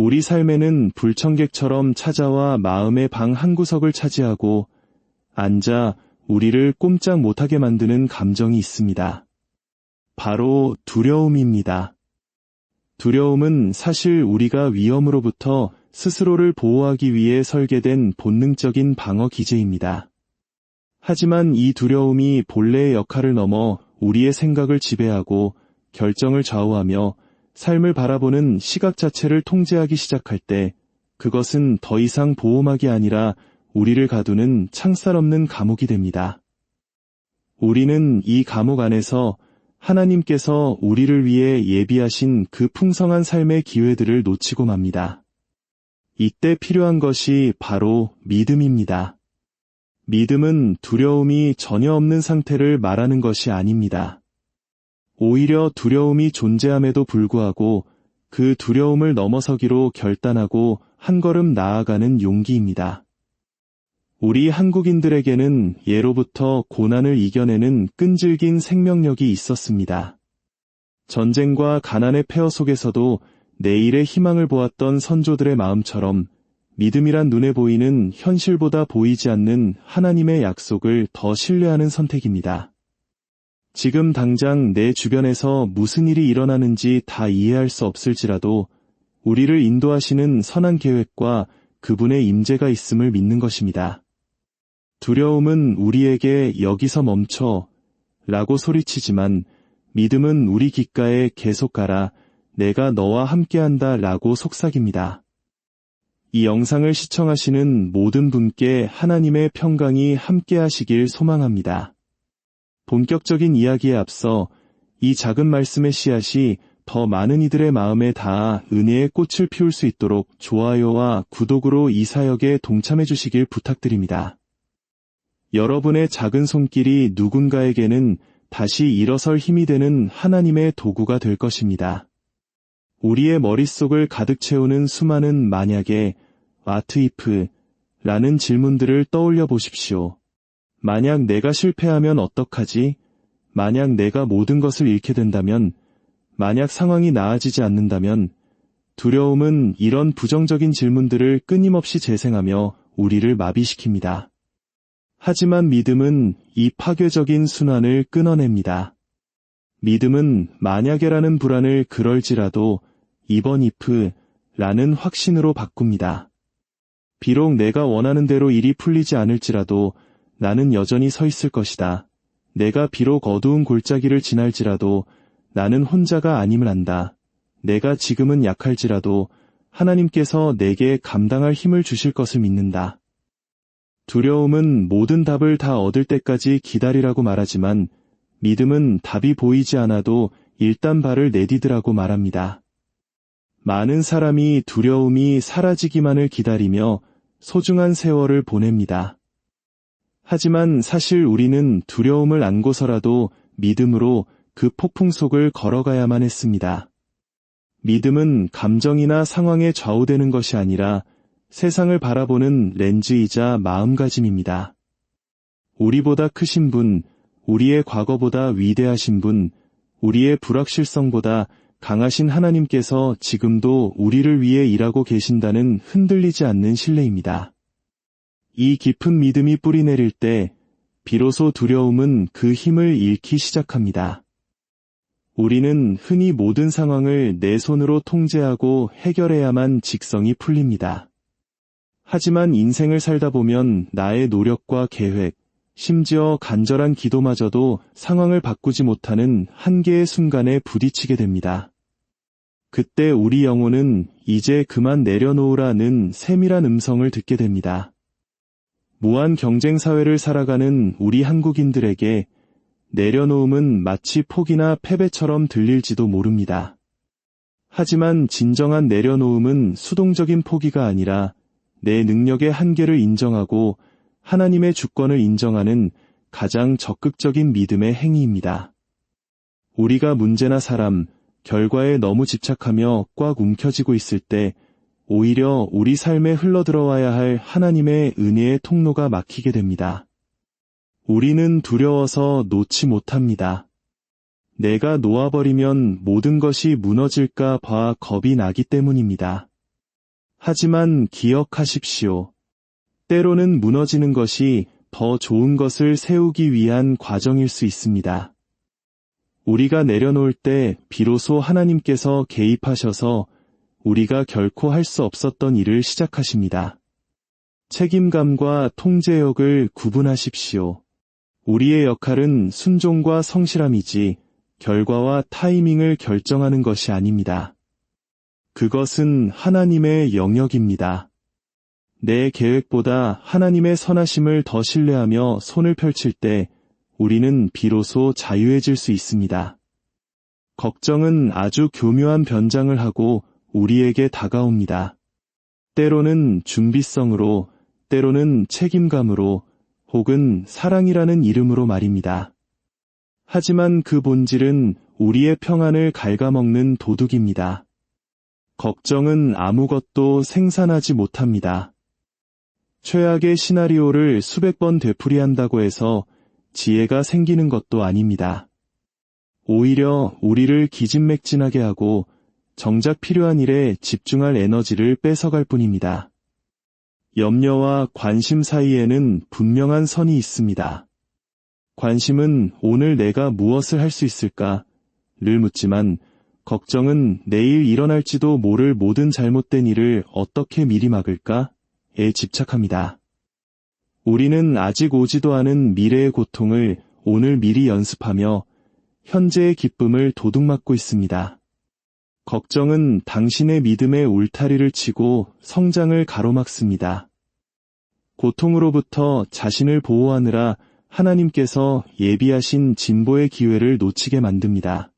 우리 삶에는 불청객처럼 찾아와 마음의 방 한구석을 차지하고 앉아 우리를 꼼짝 못하게 만드는 감정이 있습니다. 바로 두려움입니다. 두려움은 사실 우리가 위험으로부터 스스로를 보호하기 위해 설계된 본능적인 방어 기제입니다. 하지만 이 두려움이 본래의 역할을 넘어 우리의 생각을 지배하고 결정을 좌우하며 삶을 바라보는 시각 자체를 통제하기 시작할 때 그것은 더 이상 보호막이 아니라 우리를 가두는 창살 없는 감옥이 됩니다. 우리는 이 감옥 안에서 하나님께서 우리를 위해 예비하신 그 풍성한 삶의 기회들을 놓치고 맙니다. 이때 필요한 것이 바로 믿음입니다. 믿음은 두려움이 전혀 없는 상태를 말하는 것이 아닙니다. 오히려 두려움이 존재함에도 불구하고 그 두려움을 넘어서기로 결단하고 한 걸음 나아가는 용기입니다. 우리 한국인들에게는 예로부터 고난을 이겨내는 끈질긴 생명력이 있었습니다. 전쟁과 가난의 폐허 속에서도 내일의 희망을 보았던 선조들의 마음처럼 믿음이란 눈에 보이는 현실보다 보이지 않는 하나님의 약속을 더 신뢰하는 선택입니다. 지금 당장 내 주변에서 무슨 일이 일어나는지 다 이해할 수 없을지라도 우리를 인도하시는 선한 계획과 그분의 임재가 있음을 믿는 것입니다. 두려움은 우리에게 여기서 멈춰 라고 소리치지만 믿음은 우리 귓가에 계속 가라 내가 너와 함께한다 라고 속삭입니다. 이 영상을 시청하시는 모든 분께 하나님의 평강이 함께하시길 소망합니다. 본격적인 이야기에 앞서 이 작은 말씀의 씨앗이 더 많은 이들의 마음에 닿아 은혜의 꽃을 피울 수 있도록 좋아요와 구독으로 이 사역에 동참해 주시길 부탁드립니다. 여러분의 작은 손길이 누군가에게는 다시 일어설 힘이 되는 하나님의 도구가 될 것입니다. 우리의 머릿속을 가득 채우는 수많은 만약에 와트 이프 라는 질문들을 떠올려 보십시오. 만약 내가 실패하면 어떡하지? 만약 내가 모든 것을 잃게 된다면? 만약 상황이 나아지지 않는다면? 두려움은 이런 부정적인 질문들을 끊임없이 재생하며 우리를 마비시킵니다. 하지만 믿음은 이 파괴적인 순환을 끊어냅니다. 믿음은 만약에라는 불안을 그럴지라도 이번 이프 라는 확신으로 바꿉니다. 비록 내가 원하는 대로 일이 풀리지 않을지라도 나는 여전히 서 있을 것이다. 내가 비록 어두운 골짜기를 지날지라도 나는 혼자가 아님을 안다. 내가 지금은 약할지라도 하나님께서 내게 감당할 힘을 주실 것을 믿는다. 두려움은 모든 답을 다 얻을 때까지 기다리라고 말하지만 믿음은 답이 보이지 않아도 일단 발을 내디드라고 말합니다. 많은 사람이 두려움이 사라지기만을 기다리며 소중한 세월을 보냅니다. 하지만 사실 우리는 두려움을 안고서라도 믿음으로 그 폭풍 속을 걸어가야만 했습니다. 믿음은 감정이나 상황에 좌우되는 것이 아니라 세상을 바라보는 렌즈이자 마음가짐입니다. 우리보다 크신 분, 우리의 과거보다 위대하신 분, 우리의 불확실성보다 강하신 하나님께서 지금도 우리를 위해 일하고 계신다는 흔들리지 않는 신뢰입니다. 이 깊은 믿음이 뿌리내릴 때 비로소 두려움은 그 힘을 잃기 시작합니다. 우리는 흔히 모든 상황을 내 손으로 통제하고 해결해야만 직성이 풀립니다. 하지만 인생을 살다 보면 나의 노력과 계획, 심지어 간절한 기도마저도 상황을 바꾸지 못하는 한계의 순간에 부딪히게 됩니다. 그때 우리 영혼은 이제 그만 내려놓으라는 세밀한 음성을 듣게 됩니다. 무한 경쟁 사회를 살아가는 우리 한국인들에게 내려놓음은 마치 폭이나 패배처럼 들릴지도 모릅니다. 하지만 진정한 내려놓음은 수동적인 포기가 아니라 내 능력의 한계를 인정하고 하나님의 주권을 인정하는 가장 적극적인 믿음의 행위입니다. 우리가 문제나 사람, 결과에 너무 집착하며 꽉 움켜쥐고 있을 때 오히려 우리 삶에 흘러들어와야 할 하나님의 은혜의 통로가 막히게 됩니다. 우리는 두려워서 놓지 못합니다. 내가 놓아버리면 모든 것이 무너질까 봐 겁이 나기 때문입니다. 하지만 기억하십시오. 때로는 무너지는 것이 더 좋은 것을 세우기 위한 과정일 수 있습니다. 우리가 내려놓을 때 비로소 하나님께서 개입하셔서 우리가 결코 할 수 없었던 일을 시작하십니다. 책임감과 통제력을 구분하십시오. 우리의 역할은 순종과 성실함이지 결과와 타이밍을 결정하는 것이 아닙니다. 그것은 하나님의 영역입니다. 내 계획보다 하나님의 선하심을 더 신뢰하며 손을 펼칠 때 우리는 비로소 자유해질 수 있습니다. 걱정은 아주 교묘한 변장을 하고 우리에게 다가옵니다. 때로는 준비성으로, 때로는 책임감으로, 혹은 사랑이라는 이름으로 말입니다. 하지만 그 본질은 우리의 평안을 갉아먹는 도둑입니다. 걱정은 아무것도 생산하지 못합니다. 최악의 시나리오를 수백 번 되풀이한다고 해서 지혜가 생기는 것도 아닙니다. 오히려 우리를 기진맥진하게 하고 정작 필요한 일에 집중할 에너지를 뺏어갈 뿐입니다. 염려와 관심 사이에는 분명한 선이 있습니다. 관심은 오늘 내가 무엇을 할 수 있을까? 를 묻지만 걱정은 내일 일어날지도 모를 모든 잘못된 일을 어떻게 미리 막을까? 에 집착합니다. 우리는 아직 오지도 않은 미래의 고통을 오늘 미리 연습하며 현재의 기쁨을 도둑맞고 있습니다. 걱정은 당신의 믿음의 울타리를 치고 성장을 가로막습니다. 고통으로부터 자신을 보호하느라 하나님께서 예비하신 진보의 기회를 놓치게 만듭니다.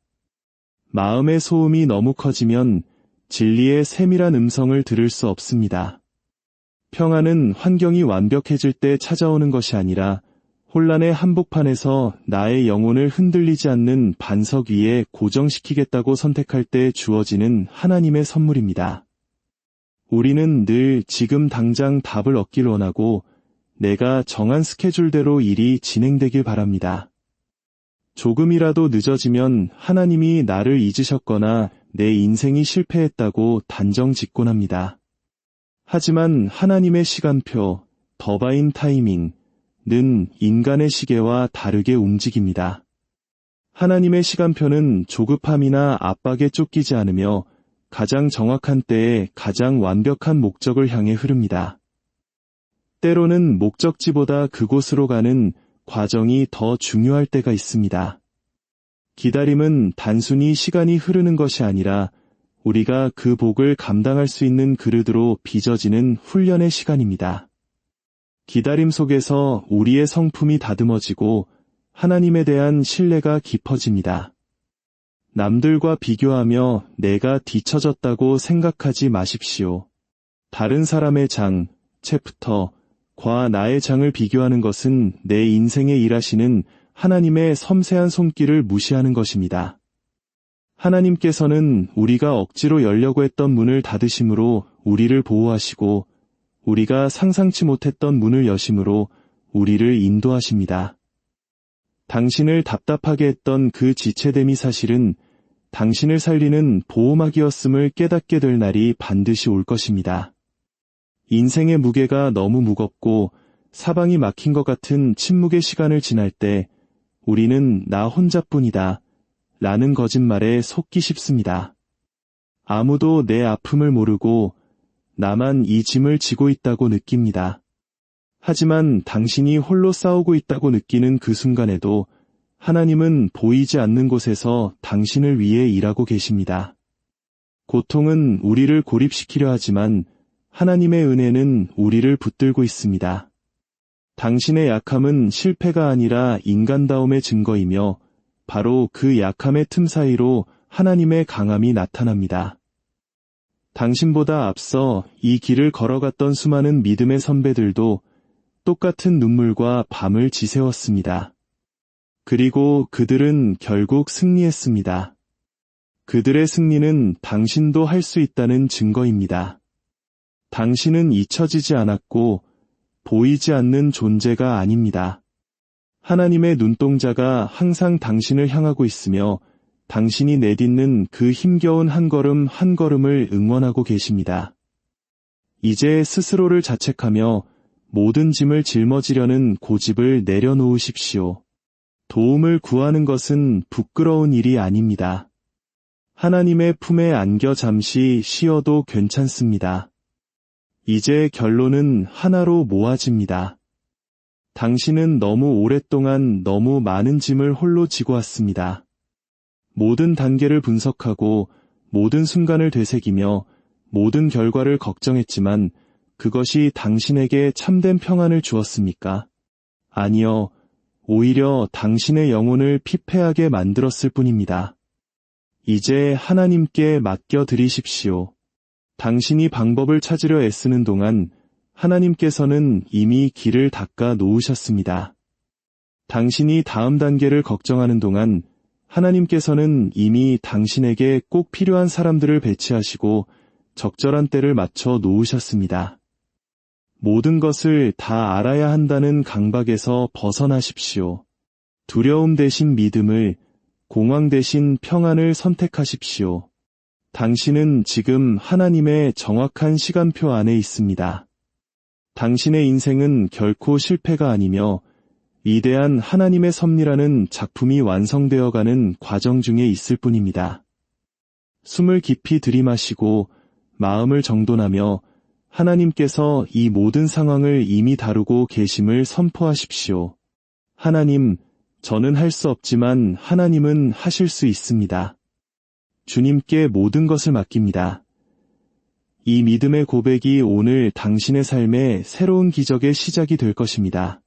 마음의 소음이 너무 커지면 진리의 세밀한 음성을 들을 수 없습니다. 평안은 환경이 완벽해질 때 찾아오는 것이 아니라 혼란의 한복판에서 나의 영혼을 흔들리지 않는 반석 위에 고정시키겠다고 선택할 때 주어지는 하나님의 선물입니다. 우리는 늘 지금 당장 답을 얻길 원하고 내가 정한 스케줄대로 일이 진행되길 바랍니다. 조금이라도 늦어지면 하나님이 나를 잊으셨거나 내 인생이 실패했다고 단정 짓곤 합니다. 하지만 하나님의 시간표, 더바인 타이밍, 는 인간의 시계와 다르게 움직입니다. 하나님의 시간표는 조급함이나 압박에 쫓기지 않으며 가장 정확한 때에 가장 완벽한 목적을 향해 흐릅니다. 때로는 목적지보다 그곳으로 가는 과정이 더 중요할 때가 있습니다. 기다림은 단순히 시간이 흐르는 것이 아니라 우리가 그 복을 감당할 수 있는 그릇으로 빚어지는 훈련의 시간입니다. 기다림 속에서 우리의 성품이 다듬어지고 하나님에 대한 신뢰가 깊어집니다. 남들과 비교하며 내가 뒤처졌다고 생각하지 마십시오. 다른 사람의 장, 챕터, 과 나의 장을 비교하는 것은 내 인생에 일하시는 하나님의 섬세한 손길을 무시하는 것입니다. 하나님께서는 우리가 억지로 열려고 했던 문을 닫으심으로 우리를 보호하시고 우리가 상상치 못했던 문을 여심으로 우리를 인도하십니다. 당신을 답답하게 했던 그 지체됨이 사실은 당신을 살리는 보호막이었음을 깨닫게 될 날이 반드시 올 것입니다. 인생의 무게가 너무 무겁고 사방이 막힌 것 같은 침묵의 시간을 지날 때 우리는 나 혼자뿐이다 라는 거짓말에 속기 쉽습니다. 아무도 내 아픔을 모르고 나만 이 짐을 지고 있다고 느낍니다. 하지만 당신이 홀로 싸우고 있다고 느끼는 그 순간에도 하나님은 보이지 않는 곳에서 당신을 위해 일하고 계십니다. 고통은 우리를 고립시키려 하지만 하나님의 은혜는 우리를 붙들고 있습니다. 당신의 약함은 실패가 아니라 인간다움의 증거이며 바로 그 약함의 틈 사이로 하나님의 강함이 나타납니다. 당신보다 앞서 이 길을 걸어갔던 수많은 믿음의 선배들도 똑같은 눈물과 밤을 지새웠습니다. 그리고 그들은 결국 승리했습니다. 그들의 승리는 당신도 할 수 있다는 증거입니다. 당신은 잊혀지지 않았고 보이지 않는 존재가 아닙니다. 하나님의 눈동자가 항상 당신을 향하고 있으며 당신이 내딛는 그 힘겨운 한 걸음 한 걸음을 응원하고 계십니다. 이제 스스로를 자책하며 모든 짐을 짊어지려는 고집을 내려놓으십시오. 도움을 구하는 것은 부끄러운 일이 아닙니다. 하나님의 품에 안겨 잠시 쉬어도 괜찮습니다. 이제 결론은 하나로 모아집니다. 당신은 너무 오랫동안 너무 많은 짐을 홀로 지고 왔습니다. 모든 단계를 분석하고 모든 순간을 되새기며 모든 결과를 걱정했지만 그것이 당신에게 참된 평안을 주었습니까? 아니요. 오히려 당신의 영혼을 피폐하게 만들었을 뿐입니다. 이제 하나님께 맡겨드리십시오. 당신이 방법을 찾으려 애쓰는 동안 하나님께서는 이미 길을 닦아 놓으셨습니다. 당신이 다음 단계를 걱정하는 동안 하나님께서는 이미 당신에게 꼭 필요한 사람들을 배치하시고 적절한 때를 맞춰 놓으셨습니다. 모든 것을 다 알아야 한다는 강박에서 벗어나십시오. 두려움 대신 믿음을, 공황 대신 평안을 선택하십시오. 당신은 지금 하나님의 정확한 시간표 안에 있습니다. 당신의 인생은 결코 실패가 아니며 위대한 하나님의 섭리라는 작품이 완성되어 가는 과정 중에 있을 뿐입니다. 숨을 깊이 들이마시고 마음을 정돈하며 하나님께서 이 모든 상황을 이미 다루고 계심을 선포하십시오. 하나님, 저는 할 수 없지만 하나님은 하실 수 있습니다. 주님께 모든 것을 맡깁니다. 이 믿음의 고백이 오늘 당신의 삶의 새로운 기적의 시작이 될 것입니다.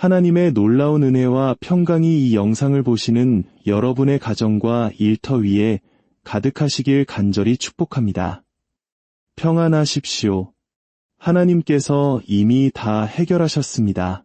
하나님의 놀라운 은혜와 평강이 이 영상을 보시는 여러분의 가정과 일터 위에 가득하시길 간절히 축복합니다. 평안하십시오. 하나님께서 이미 다 해결하셨습니다.